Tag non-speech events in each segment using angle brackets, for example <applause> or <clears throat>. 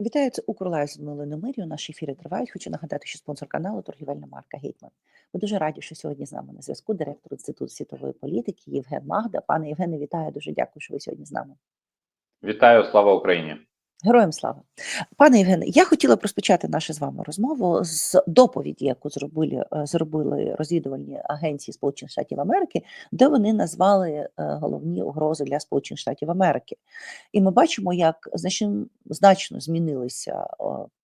Вітаю, це з Людмилою Немирію. Наші ефіри тривають. Хочу нагадати, що спонсор каналу торгівельна марка Гетьман. Ми дуже раді, що сьогодні з нами на зв'язку директор Інституту світової політики Євген Магда. Пане Євгене, вітаю. Дуже дякую, що ви сьогодні з нами. Вітаю, слава Україні. Героям слава. Пане Євгене, я хотіла б розпочати нашу з вами розмову з доповіді, яку зробили е, зробили розвідувальні агенції Сполучених Штатів Америки, де вони назвали е, головні угрози для Сполучених Штатів Америки. І ми бачимо, як значно, змінилися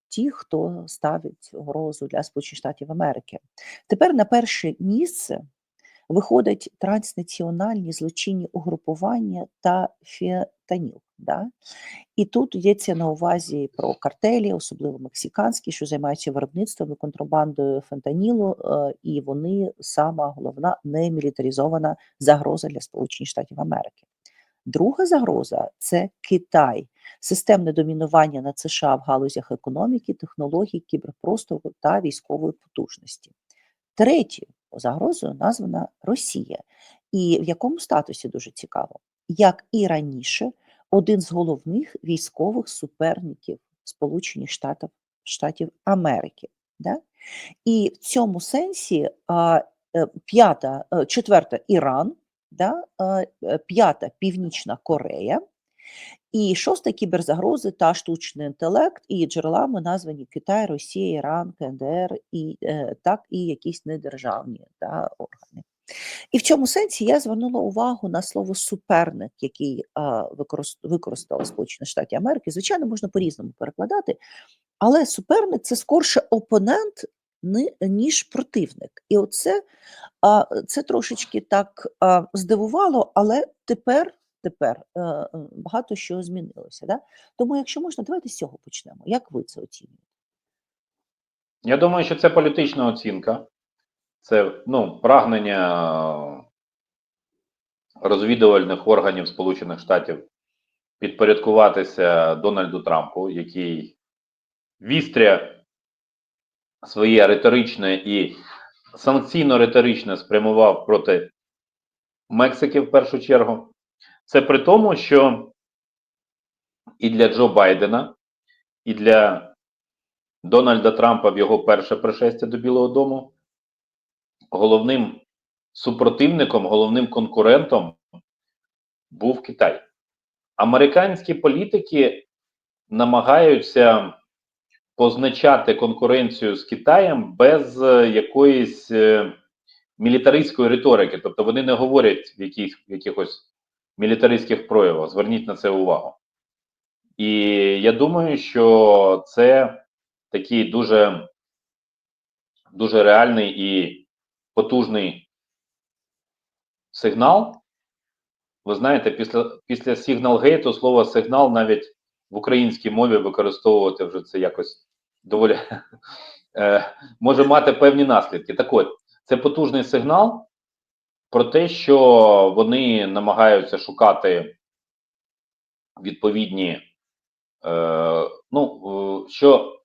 ті, хто ставить угрозу для Сполучених Штатів Америки. Тепер на перше місце виходять транснаціональні злочинні угрупування та фентаніл. Да? І тут йдеться на увазі про картелі, особливо мексиканські, що займаються виробництвом і контрабандою фентанілу, е, і вони сама головна немілітаризована загроза для Сполучених Штатів Америки. Друга загроза це Китай, системне домінування над США в галузях економіки, технологій, кіберпростору та військової потужності. Третьою загрозою названа Росія, і в якому статусі дуже цікаво, як і раніше один з головних військових суперників Сполучених Штатів Штатів Америки. Да? І в цьому сенсі е, п'ята, е, четверта Іран, да? Е, п'ята Північна Корея. І шоста кіберзагрози та штучний інтелект, і джерелами названі Китай, Росія, Іран, КНДР, і так і якісь недержавні та, органи. І в цьому сенсі я звернула увагу на слово суперник, який використали Сполучені Штати Америки. Звичайно, можна по-різному перекладати, але суперник це скорше опонент, ніж противник. І оце це трошечки так здивувало, але тепер. Тепер е, е, багато що змінилося. Да? Тому, якщо можна, давайте з цього почнемо. Як ви це оцінюєте? Я думаю, що це політична оцінка це ну, прагнення розвідувальних органів Сполучених Штатів підпорядкуватися Дональду Трампу, який вістря своє риторичне і санкційно-риторичне спрямував проти Мексики в першу чергу. Це при тому, що і для Джо Байдена, і для Дональда Трампа в його перше пришестя до Білого Дому головним супротивником, головним конкурентом був Китай. Американські політики намагаються позначати конкуренцію з Китаєм без е, якоїсь е, мілітаристської риторики. Тобто вони не говорять в яких, якихось мілітаристських проявах. Зверніть на це увагу. І я думаю, що це такий дуже, дуже реальний і потужний сигнал. Ви знаєте, після після Signal-Gate слово сигнал навіть в українській мові використовувати вже це якось доволі <laughs> е, може мати певні наслідки. Так от, це потужний сигнал про те, що вони намагаються шукати відповідні, е, ну, що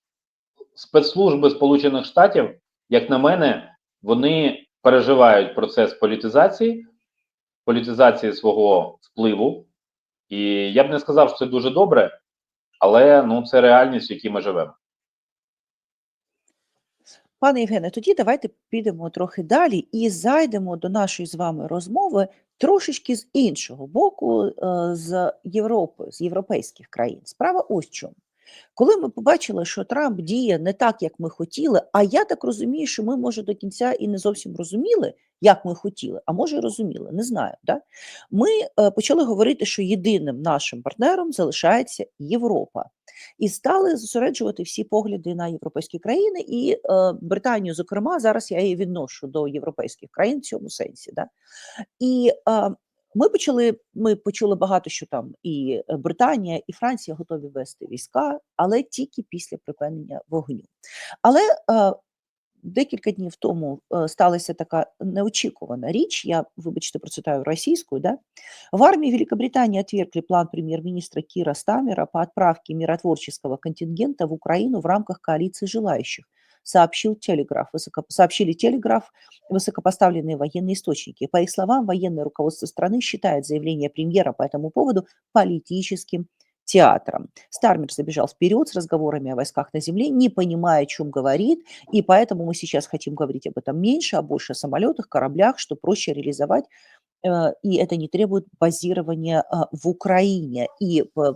спецслужби Сполучених Штатів, як на мене, вони переживають процес політизації, політизації свого впливу. І я б не сказав, що це дуже добре, але ну це реальність, в якій ми живемо. Пане Євгене, тоді давайте підемо трохи далі і зайдемо до нашої з вами розмови трошечки з іншого боку, е, з Європи, з європейських країн. Справа ось чому. Коли ми побачили, що Трамп діє не так, як ми хотіли, а я так розумію, що ми, може, до кінця і не зовсім розуміли, як ми хотіли, а може, розуміли, не знаю. Да? Ми е, почали говорити, що єдиним нашим партнером залишається Європа. І стали зосереджувати всі погляди на європейські країни, і е, Британію, зокрема, зараз я її відношу до європейських країн в цьому сенсі. Да? І е, ми почали. Ми почули багато, що там і е, Британія, і Франція готові вести війська, але тільки після припинення вогню. Але е, декілька днів тому е, сталася така неочікувана річ. Я, вибачте, процитаю російською. Да? В армии Великобритании отвергли план премьер-министра Кира Стамера по отправке миротворческого контингента в Украину в рамках коалиции желающих – сообщил Телеграф, высоко, сообщили Телеграф высокопоставленные военные источники. По их словам, военное руководство страны считает заявление премьера по этому поводу политическим театром. Стармер забежал вперед с разговорами о войсках на земле, не понимая, о чем говорит, и поэтому мы сейчас хотим говорить об этом меньше, а больше о самолетах, кораблях, что проще реализовать и это не требует базирования в Україні. І по,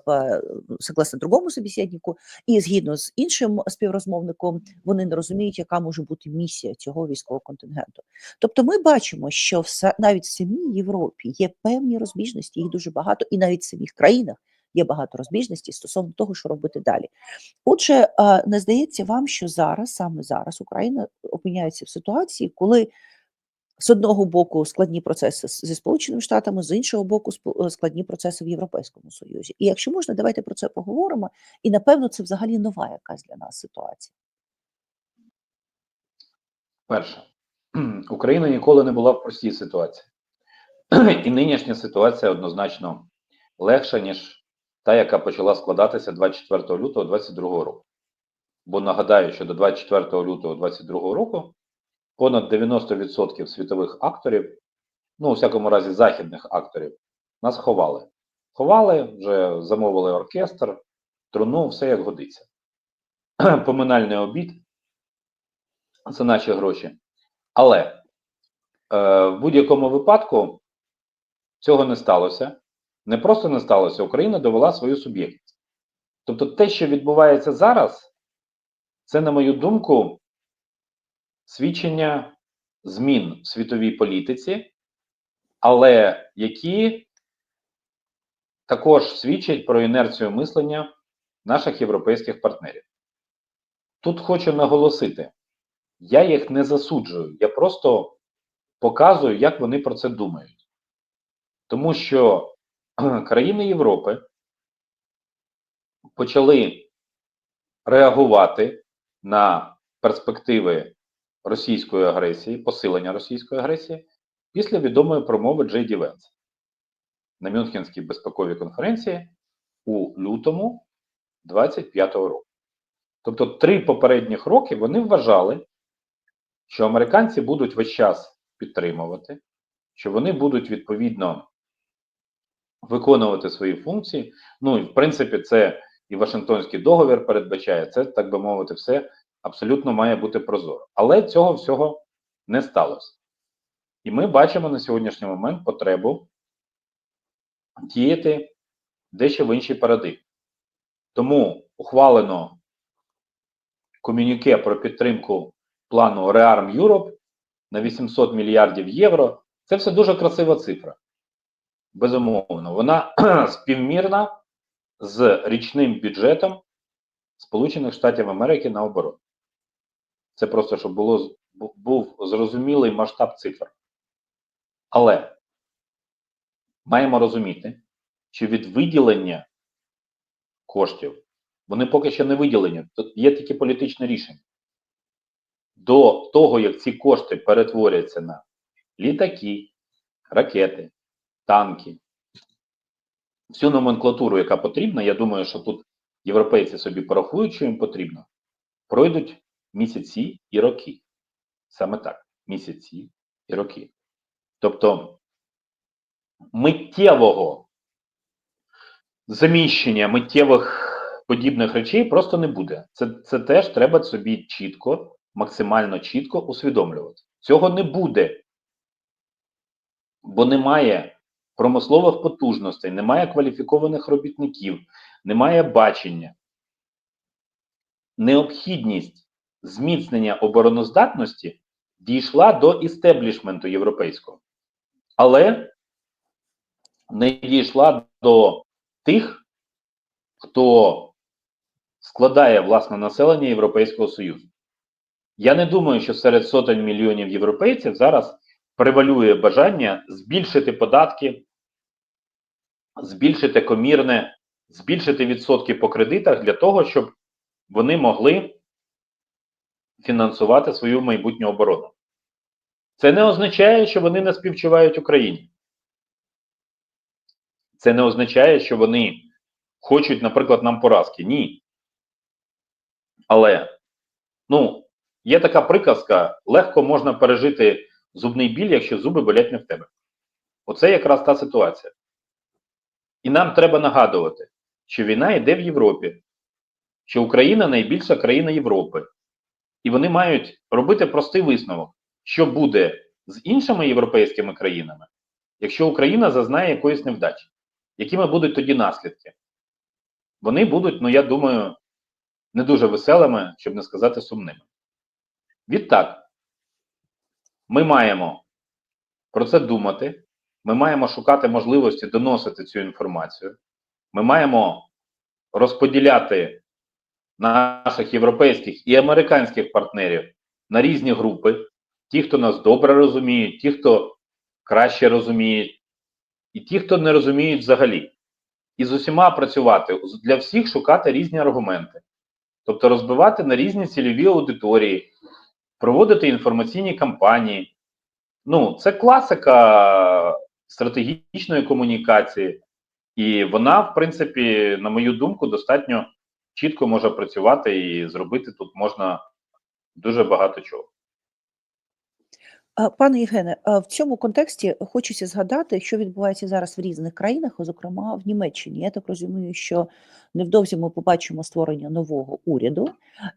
согласно другому собеседнику, і згідно з іншим співрозмовником, вони не розуміють, яка може бути місія цього військового контингенту. Тобто, ми бачимо, що в навіть в самій Європі є певні розбіжності, їх дуже багато, і навіть в самих країнах є багато розбіжностей стосовно того, що робити далі. Отже, не здається вам, що зараз, саме зараз, Україна опиняється в ситуації, коли з одного боку складні процеси зі Сполученими Штатами, з іншого боку, е, складні процеси в Європейському Союзі. І якщо можна, давайте про це поговоримо. І напевно, це взагалі нова якась для нас ситуація. Перше, <clears throat> Україна ніколи не була в простій ситуації. <clears throat> І нинішня ситуація однозначно легша, ніж та, яка почала складатися 24 лютого 2022 року. Бо нагадаю, що до 24 лютого 2022 року понад 90% світових акторів, ну, у всякому разі, західних акторів, нас ховали. Ховали, вже замовили оркестр, труну, все як годиться. <clears throat> Поминальний обід це наші гроші. Але е, в будь-якому випадку цього не сталося. Не просто не сталося, Україна довела свою суб'єктність. Тобто те, що відбувається зараз, це, на мою думку, свідчення змін в світовій політиці, але які також свідчать про інерцію мислення наших європейських партнерів. Тут хочу наголосити, я їх не засуджую, я просто показую, як вони про це думають. Тому що країни Європи почали реагувати на перспективи російської агресії, посилення російської агресії після відомої промови Джей Ді Венса на Мюнхенській безпековій конференції у лютому 25-го року. Тобто три попередніх роки вони вважали, що американці будуть весь час підтримувати, що вони будуть відповідно виконувати свої функції. Ну і в принципі, це і Вашингтонський договір передбачає, це, так би мовити, все абсолютно має бути прозоро. Але цього всього не сталося. І ми бачимо на сьогоднішній момент потребу діяти дещо в іншій парадигмі. Тому ухвалено комюніке про підтримку плану Rearm Europe на 800 мільярдів євро. Це все дуже красива цифра. Безумовно, вона <clears throat> співмірна з річним бюджетом Сполучених Штатів Америки на оборону. Це просто щоб було був зрозумілий масштаб цифр. Але маємо розуміти, що від виділення коштів вони поки що не виділені. Тут є тільки політичне рішення. До того, як ці кошти перетворяться на літаки, ракети, танки, всю номенклатуру, яка потрібна, я думаю, що тут європейці собі порахують, що їм потрібно, пройдуть місяці і роки. Саме так, місяці і роки. Тобто миттєвого заміщення миттєвих подібних речей просто не буде. Це, це теж треба собі чітко, максимально чітко усвідомлювати. Цього не буде, бо немає промислових потужностей, немає кваліфікованих робітників, немає бачення. Необхідність зміцнення обороноздатності дійшла до істеблішменту європейського, але не дійшла до тих, хто складає власне населення Європейського Союзу. Я не думаю, що серед сотень мільйонів європейців зараз превалює бажання збільшити податки, збільшити комірне, збільшити відсотки по кредитах для того, щоб вони могли фінансувати свою майбутню оборону. Це не означає, що вони не співчувають Україні. Це не означає, що вони хочуть, наприклад, нам поразки. Ні. Але, ну, є така приказка: легко можна пережити зубний біль, якщо зуби болять не в тебе. Оце якраз та ситуація. І нам треба нагадувати, що війна йде в Європі, що Україна найбільша країна Європи. І вони мають робити простий висновок, що буде з іншими європейськими країнами, якщо Україна зазнає якоїсь невдачі. Якими будуть тоді наслідки? Вони будуть, ну я думаю, не дуже веселими, щоб не сказати сумними. Відтак, ми маємо про це думати, ми маємо шукати можливості доносити цю інформацію, ми маємо розподіляти наших європейських і американських партнерів на різні групи, ті, хто нас добре розуміють, ті, хто краще розуміють, і ті, хто не розуміють взагалі. І з усіма працювати, для всіх шукати різні аргументи, тобто розбивати на різні цільові аудиторії, проводити інформаційні кампанії. Ну, це класика стратегічної комунікації, і вона, в принципі, на мою думку, достатньо чітко може працювати і зробити тут можна дуже багато чого. Пане Євгене, в цьому контексті хочеться згадати, що відбувається зараз в різних країнах, зокрема в Німеччині. Я так розумію, що невдовзі ми побачимо створення нового уряду,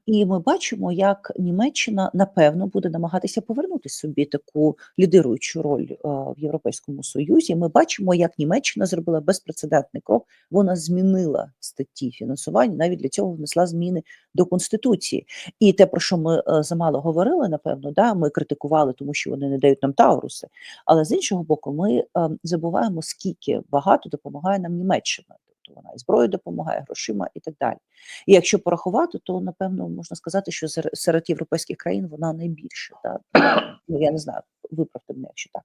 і ми бачимо, як Німеччина напевно буде намагатися повернути собі таку лідируючу роль в Європейському Союзі. Ми бачимо, як Німеччина зробила безпрецедентний крок. Вона змінила статті фінансування, навіть для цього внесла зміни до конституції. І те, про що ми замало говорили, напевно, да, ми критикували, тому що вони не дають нам Тауруси. Але з іншого боку, ми е, забуваємо, скільки багато допомагає нам Німеччина. Тобто вона і зброєю допомагає, грошима і так далі. І якщо порахувати, то напевно можна сказати, що серед європейських країн вона найбільша. Да? Ну я не знаю, виправте мене, якщо так.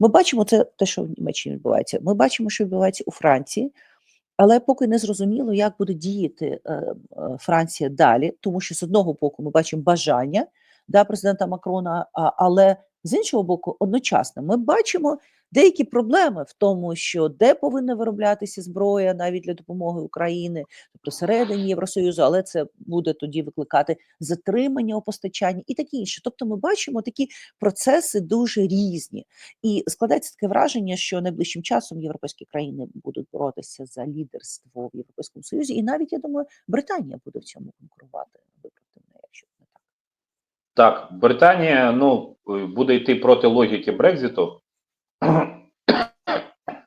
Ми бачимо це, те, що в Німеччині відбувається. Ми бачимо, що відбувається у Франції. Але поки не зрозуміло, як буде діяти е, е, Франція далі, тому що з одного боку ми бачимо бажання да, президента Макрона, але з іншого боку, одночасно ми бачимо деякі проблеми в тому, що де повинна вироблятися зброя навіть для допомоги Україні, тобто всередині Євросоюзу, але це буде тоді викликати затримання у постачанні і таке інше. Тобто, ми бачимо такі процеси дуже різні. І складається таке враження, що найближчим часом європейські країни будуть боротися за лідерство в Європейському Союзі, і навіть я думаю, Британія буде в цьому конкурувати. Виправте мене, якщо не так. Так, Британія ну, буде йти проти логіки Брекзиту.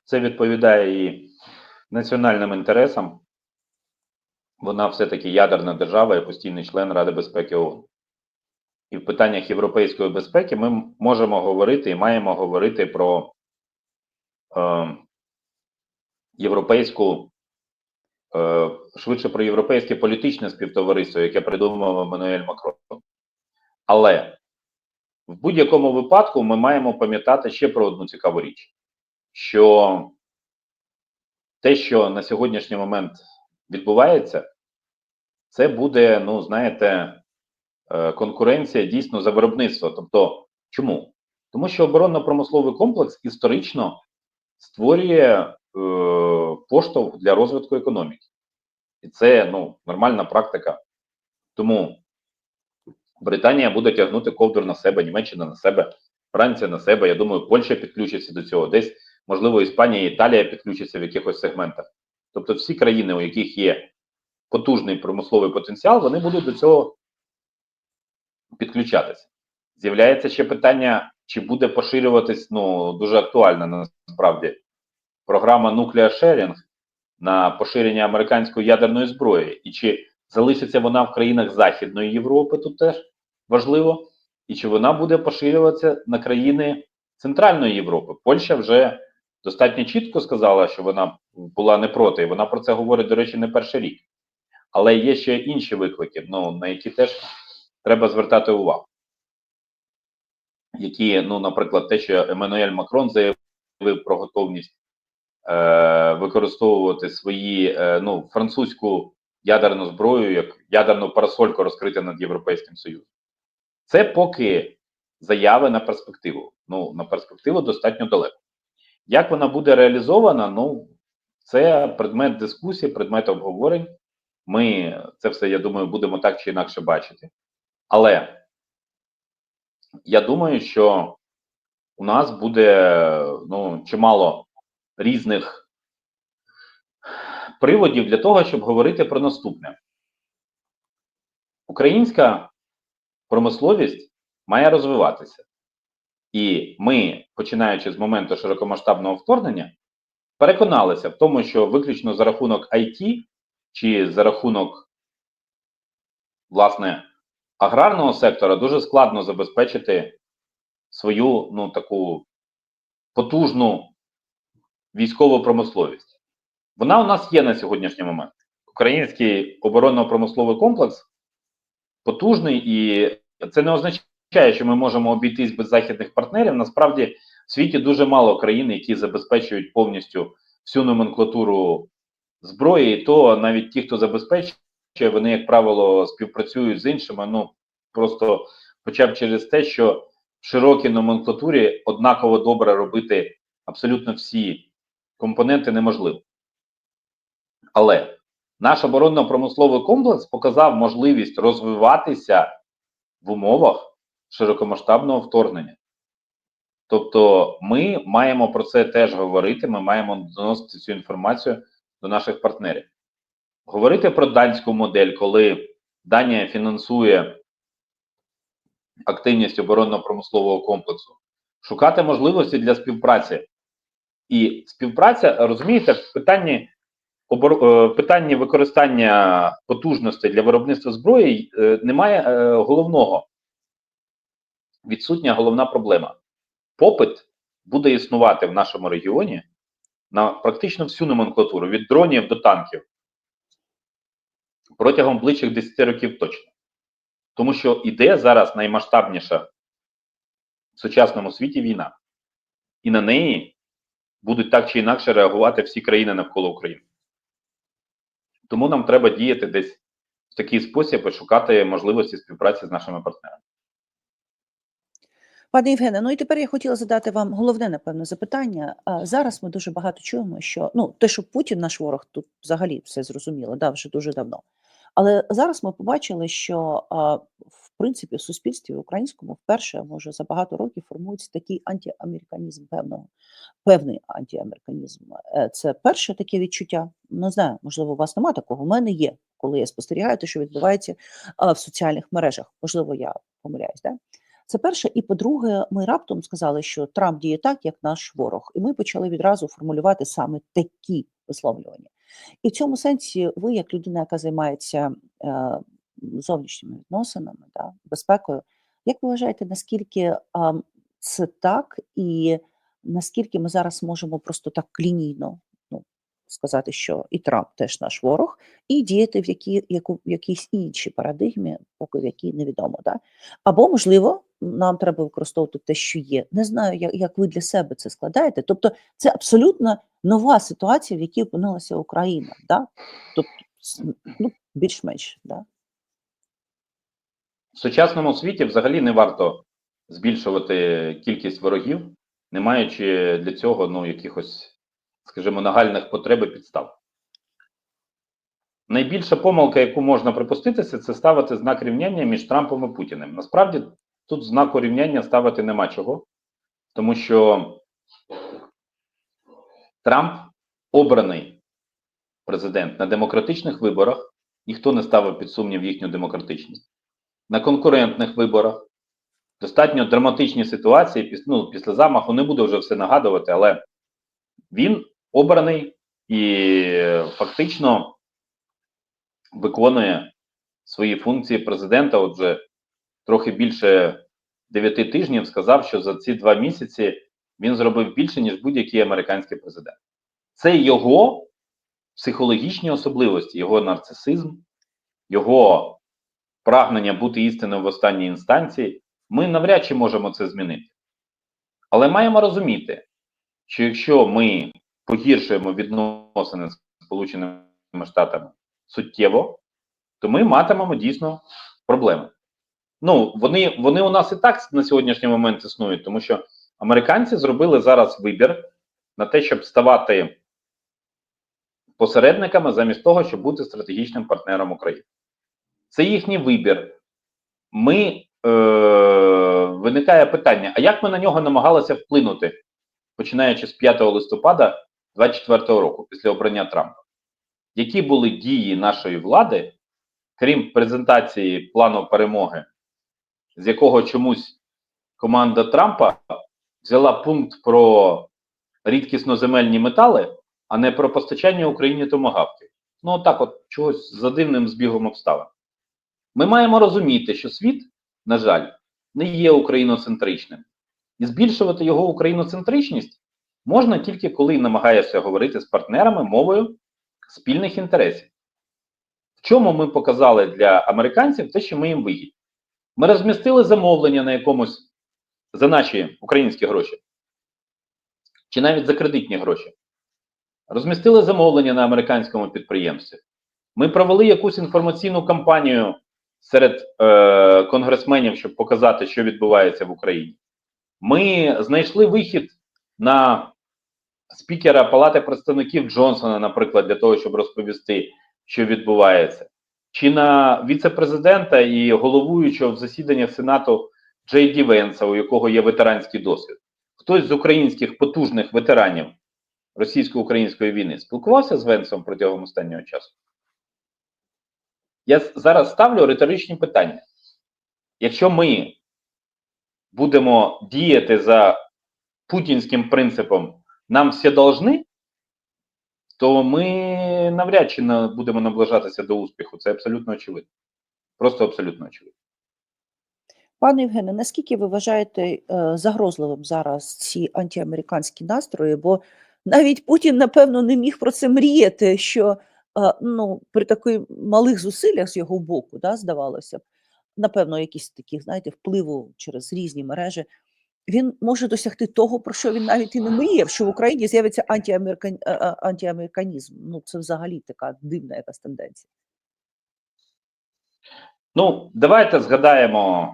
Це відповідає і національним інтересам. Вона все-таки ядерна держава і постійний член Ради безпеки ООН. І в питаннях європейської безпеки ми можемо говорити і маємо говорити про е, європейську, е, швидше про європейське політичне співтовариство, яке придумав Еммануель Макрон. Але в будь-якому випадку ми маємо пам'ятати ще про одну цікаву річ, що те, що на сьогоднішній момент відбувається, це буде, ну, знаєте, е, конкуренція дійсно за виробництво. Тобто, чому? Тому що оборонно-промисловий комплекс історично створює е, поштовх для розвитку економіки. І це ну, нормальна практика. Тому Британія буде тягнути ковдру на себе, Німеччина на себе, Франція на себе. Я думаю, Польща підключиться до цього. Десь, можливо, Іспанія і Італія підключаться в якихось сегментах. Тобто, всі країни, у яких є потужний промисловий потенціал, вони будуть до цього підключатися. З'являється ще питання, чи буде поширюватись, ну, дуже актуальна насправді програма Nuclear Sharing на поширення американської ядерної зброї, і чи залишиться вона в країнах Західної Європи, тут теж важливо, і чи вона буде поширюватися на країни Центральної Європи. Польща вже достатньо чітко сказала, що вона була не проти, і вона про це говорить, до речі, не перший рік. Але є ще інші виклики, ну, на які теж треба звертати увагу. Які, ну, наприклад, те, що Еммануель Макрон заявив про готовність е, використовувати свої е, ну, французьку ядерну зброю, як ядерну парасольку розкрити над Європейським Союзом. Це поки заяви на перспективу. Ну, на перспективу достатньо далеко. Як вона буде реалізована, ну, це предмет дискусії, предмет обговорень. Ми це все, я думаю, будемо так чи інакше бачити. Але я думаю, що у нас буде ну, чимало різних приводів для того, щоб говорити про наступне. Українська промисловість має розвиватися. І ми, починаючи з моменту широкомасштабного вторгнення, переконалися в тому, що виключно за рахунок IT чи за рахунок, власне, аграрного сектора дуже складно забезпечити свою ну, таку потужну військову промисловість. Вона у нас є на сьогоднішній момент. Український оборонно-промисловий комплекс потужний, і це не означає, що ми можемо обійтись без західних партнерів. Насправді, в світі дуже мало країн, які забезпечують повністю всю номенклатуру зброї, і то навіть ті, хто забезпечує, вони, як правило, співпрацюють з іншими. Ну просто хоча б через те, що в широкій номенклатурі однаково добре робити абсолютно всі компоненти неможливо. Але наш оборонно-промисловий комплекс показав можливість розвиватися в умовах широкомасштабного вторгнення. Тобто ми маємо про це теж говорити, ми маємо доносити цю інформацію до наших партнерів. Говорити про данську модель, коли Данія фінансує активність оборонно-промислового комплексу, шукати можливості для співпраці. І співпраця, розумієте, в питанні питанні використання потужностей для виробництва зброї е, немає е, головного. Відсутня головна проблема. Попит буде існувати в нашому регіоні на практично всю номенклатуру від дронів до танків протягом ближчих 10 років точно. Тому що іде зараз наймасштабніша в сучасному світі війна, і на неї будуть так чи інакше реагувати всі країни навколо України. Тому нам треба діяти десь в такий спосіб і шукати можливості співпраці з нашими партнерами. Пане Євгене, ну і тепер я хотіла задати вам головне, напевно, запитання. Зараз ми дуже багато чуємо, що ну те, що Путін наш ворог, тут взагалі все зрозуміло, да, вже дуже давно. Але зараз ми побачили, що в принципі в суспільстві українському вперше може за багато років формується такий антиамериканізм певного, певний антиамериканізм. Е, Це перше таке відчуття. Не знаю, можливо, у вас немає такого. У мене є, коли я спостерігаю те, що відбувається в соціальних мережах. Можливо, я помиляюсь, да? Це перше. І по-друге, ми раптом сказали, що Трамп діє так, як наш ворог, і ми почали відразу формулювати саме такі висловлювання. І в цьому сенсі, ви, як людина, яка займається е, зовнішніми відносинами, да, безпекою, як ви вважаєте, наскільки а, це так, і наскільки ми зараз можемо просто так лінійно ну, сказати, що і Трамп теж наш ворог, і діяти в які, яку, в якійсь іншій парадигмі, поки в якій невідомо. Да? Або, можливо, нам треба використовувати те, що є. Не знаю, як, як ви для себе це складаєте. Тобто, це абсолютно нова ситуація, в якій опинилася Україна. Да? Тобто, ну, більш-менш. Да? В сучасному світі взагалі не варто збільшувати кількість ворогів, не маючи для цього ну, якихось, скажімо, нагальних потреб і підстав. Найбільша помилка, яку можна припуститися, це ставити знак рівняння між Трампом і Путіним. Насправді тут знаку рівняння ставити нема чого, тому що Трамп обраний президент на демократичних виборах, ніхто не ставив під сумнів їхню демократичність. На конкурентних виборах достатньо драматичні ситуації. Ну, після замаху не буду вже все нагадувати, але він обраний і фактично виконує свої функції президента. Отже, трохи більше 9 тижнів сказав, що за ці два місяці він зробив більше, ніж будь-який американський президент. Це його психологічні особливості, його нарцисизм, його прагнення бути істинною в останній інстанції. Ми навряд чи можемо це змінити. Але маємо розуміти, що якщо ми погіршуємо відносини з Сполученими Штатами суттєво, то ми матимемо дійсно проблеми. Ну, вони, вони у нас і так на сьогоднішній момент існують, тому що американці зробили зараз вибір на те, щоб ставати посередниками замість того, щоб бути стратегічним партнером України. Це їхній вибір. Ми е, виникає питання: а як ми на нього намагалися вплинути, починаючи з 5 листопада 2024 року, після обрання Трампа? які були дії нашої влади, крім презентації плану перемоги, з якого чомусь команда Трампа взяла пункт про рідкісноземельні метали, а не про постачання Україні томагавків. Ну, отак, от чогось за дивним збігом обставин. Ми маємо розуміти, що світ, на жаль, не є україноцентричним. І збільшувати його україноцентричність можна тільки коли намагаєшся говорити з партнерами мовою спільних інтересів. В чому ми показали для американців те, що ми їм вигідні? Ми розмістили замовлення на якомусь за наші українські гроші, чи навіть за кредитні гроші. Розмістили замовлення на американському підприємстві. Ми провели якусь інформаційну кампанію серед е, конгресменів, щоб показати, що відбувається в Україні. Ми знайшли вихід на спікера Палати представників Джонсона, наприклад, для того, щоб розповісти, що відбувається, чи на віце-президента і головуючого в засіданнях Сенату Джей Ді Венса, у якого є ветеранський досвід. Хтось з українських потужних ветеранів російсько-української війни спілкувався з Венсом протягом останнього часу. Я зараз ставлю риторичні питання. Якщо ми будемо діяти за путінським принципом нам всі должны, то ми навряд чи будемо наближатися до успіху. Це абсолютно очевидно. Просто абсолютно очевидно. Пане Євгене, наскільки ви вважаєте е, загрозливим зараз ці антиамериканські настрої? Бо навіть Путін, напевно, не міг про це мріяти, що е, ну, при таких малих зусиллях з його боку, да, здавалося б, напевно, якісь такі, знаєте, впливу через різні мережі, він може досягти того, про що він навіть і не мріяв, що в Україні з'явиться антиамерикан... а- антиамериканізм. Ну, це взагалі така дивна якась тенденція. Ну, давайте згадаємо,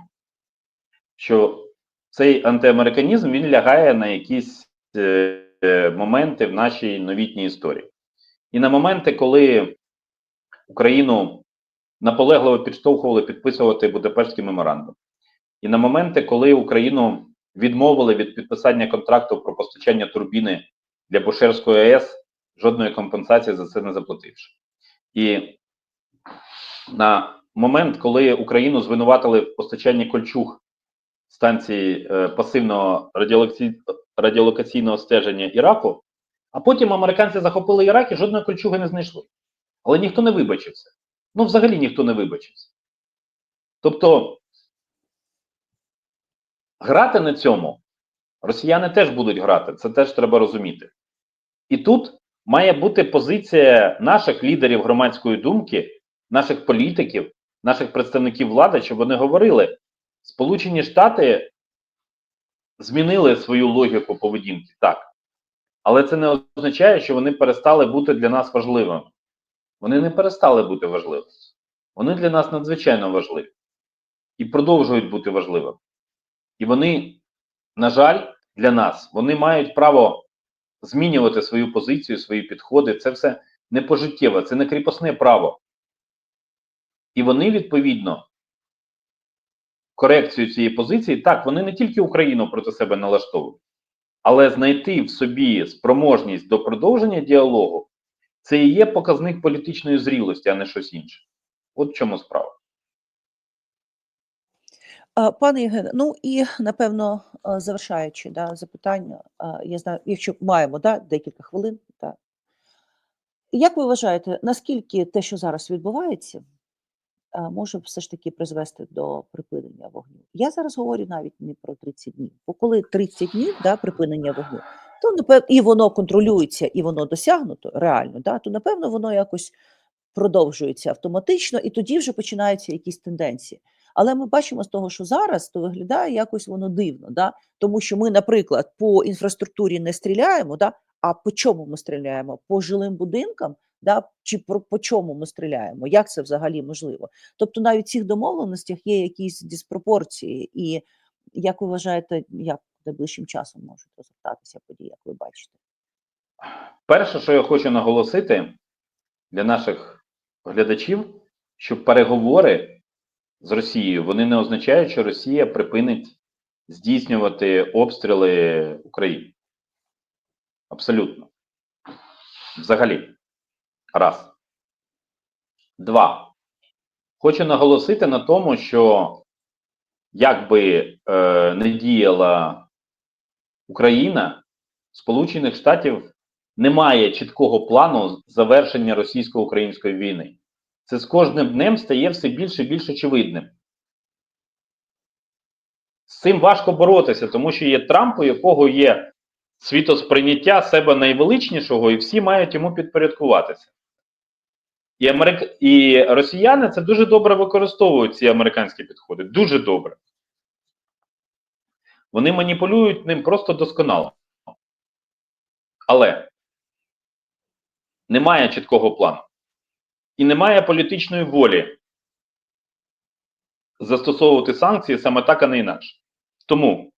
що цей антиамериканізм він лягає на якісь е, моменти в нашій новітній історії. І на моменти, коли Україну наполегливо підштовхували підписувати Будапештський меморандум. І на моменти, коли Україну відмовили від підписання контракту про постачання турбіни для Бушерської АЕС, жодної компенсації за це не заплативши. І на момент, коли Україну звинуватили в постачанні кольчуг станції е, пасивного радіолокаційного стеження Іраку, а потім американці захопили Ірак і жодної кольчуги не знайшли. Але ніхто не вибачився. Ну, взагалі ніхто не вибачився. Тобто, грати на цьому росіяни теж будуть грати, це теж треба розуміти. І тут має бути позиція наших лідерів громадської думки, наших політиків, наших представників влади, щоб вони говорили: Сполучені Штати змінили свою логіку поведінки, так. Але це не означає, що вони перестали бути для нас важливими. Вони не перестали бути важливими. Вони для нас надзвичайно важливі і продовжують бути важливими. І вони, на жаль, для нас вони мають право змінювати свою позицію, свої підходи. Це все не пожиттєве, це не кріпосне право. І вони, відповідно, корекцію цієї позиції, так, вони не тільки Україну проти себе налаштовують, але знайти в собі спроможність до продовження діалогу це і є показник політичної зрілості, а не щось інше. От в чому справа. Пане Євгене, ну і напевно, завершаючи да, запитання, я знаю, якщо маємо да, декілька хвилин, да. як ви вважаєте, наскільки те, що зараз відбувається, може все ж таки призвести до припинення вогню? Я зараз говорю навіть не про 30 днів, бо коли 30 днів да, припинення вогню, то напевно і воно контролюється, і воно досягнуто реально, да, то напевно воно якось продовжується автоматично, і тоді вже починаються якісь тенденції. Але ми бачимо з того, що зараз то виглядає якось воно дивно, да? тому що ми, наприклад, по інфраструктурі не стріляємо, да? а по чому ми стріляємо? По жилим будинкам, да? чи про, по чому ми стріляємо? Як це взагалі можливо? Тобто навіть в цих домовленостях є якісь диспропорції, і як ви вважаєте, як найближчим часом можуть розгортатися події, як ви бачите? Перше, що я хочу наголосити для наших глядачів, що переговори з Росією вони не означають, що Росія припинить здійснювати обстріли України. Абсолютно. Взагалі. Раз. Два. Хочу наголосити на тому, що як би е, не діяла Україна, Сполучених Штатів немає чіткого плану завершення російсько-української війни. Це з кожним днем стає все більше і більш очевидним. З цим важко боротися, тому що є Трамп, у якого є світосприйняття себе найвеличнішого, і всі мають йому підпорядкуватися. І, Америк... і росіяни це дуже добре використовують ці американські підходи. Дуже добре. Вони маніпулюють ним просто досконало. Але немає чіткого плану. І немає політичної волі застосовувати санкції саме так, а не інакше. Тому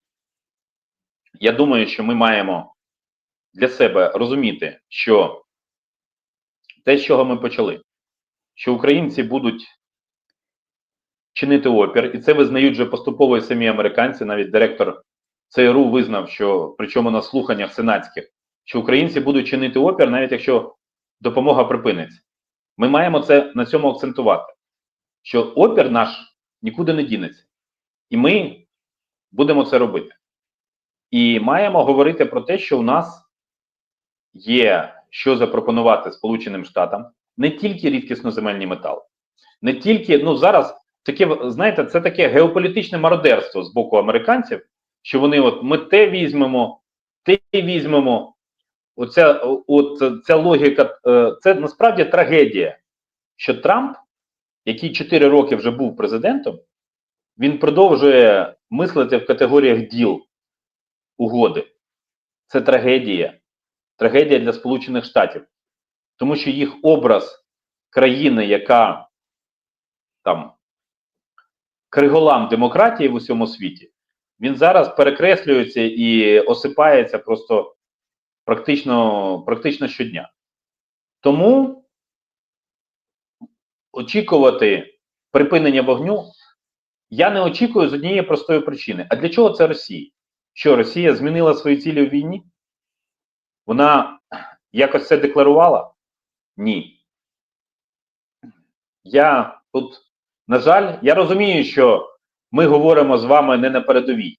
я думаю, що ми маємо для себе розуміти, що те, з чого ми почали, що українці будуть чинити опір, і це визнають вже поступово і самі американці, навіть директор ЦРУ визнав, що причому на слуханнях сенатських, що українці будуть чинити опір, навіть якщо допомога припиниться. Ми маємо це на цьому акцентувати, що опір наш нікуди не дінеться. І ми будемо це робити. І маємо говорити про те, що у нас є що запропонувати Сполученим Штатам не тільки рідкісноземельні метали, не тільки, ну зараз таке, знаєте, це таке геополітичне мародерство з боку американців, що вони от ми те візьмемо, те візьмемо. Оця от ця логіка, е, це насправді трагедія, що Трамп, який 4 роки вже був президентом, він продовжує мислити в категоріях діл угоди. Це трагедія. Трагедія для Сполучених Штатів. Тому що їх образ країни, яка там криголам демократії в усьому світі, він зараз перекреслюється і осипається просто практично, практично щодня. Тому очікувати припинення вогню я не очікую з однієї простої причини. А для чого це Росія? Що Росія змінила свої цілі у війні? Вона якось це декларувала? Ні. Я тут, на жаль, я розумію, що ми говоримо з вами не на передовій.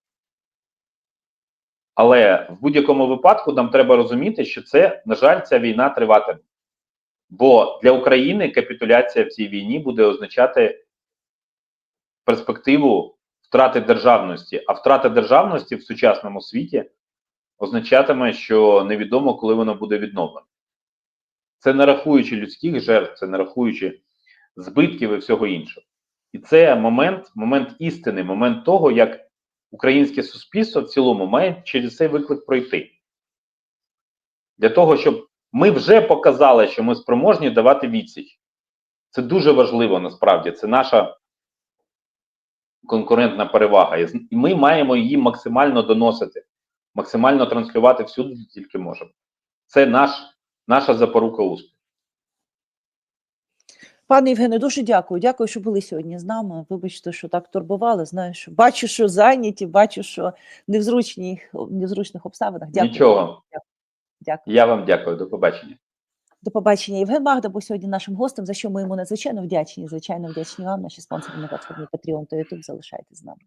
Але в будь-якому випадку нам треба розуміти, що це, на жаль, ця війна триватиме. Бо для України капітуляція в цій війні буде означати перспективу втрати державності. А втрата державності в сучасному світі означатиме, що невідомо, коли воно буде відновлено. Це не рахуючи людських жертв, це не рахуючи збитків і всього іншого. І це момент, момент істини, момент того, як українське суспільство в цілому має через цей виклик пройти. Для того, щоб ми вже показали, що ми спроможні давати відсіч. Це дуже важливо насправді. Це наша конкурентна перевага. І ми маємо її максимально доносити, максимально транслювати всюди, тільки можемо. Це наш, наша запорука успіху. Пане Євгене, дуже дякую. Дякую, що були сьогодні з нами. Вибачте, що так турбували. Знаю, що бачу, що зайняті, бачу, що не в зручних, невзручних обставинах. Дякую. Нічого. Дякую. Я вам дякую. До побачення. До побачення. Євген Магда був сьогодні нашим гостем, за що ми йому надзвичайно вдячні. Звичайно, вдячні вам, наші спонсори на платформі Patreon та YouTube. Залишайтесь з нами.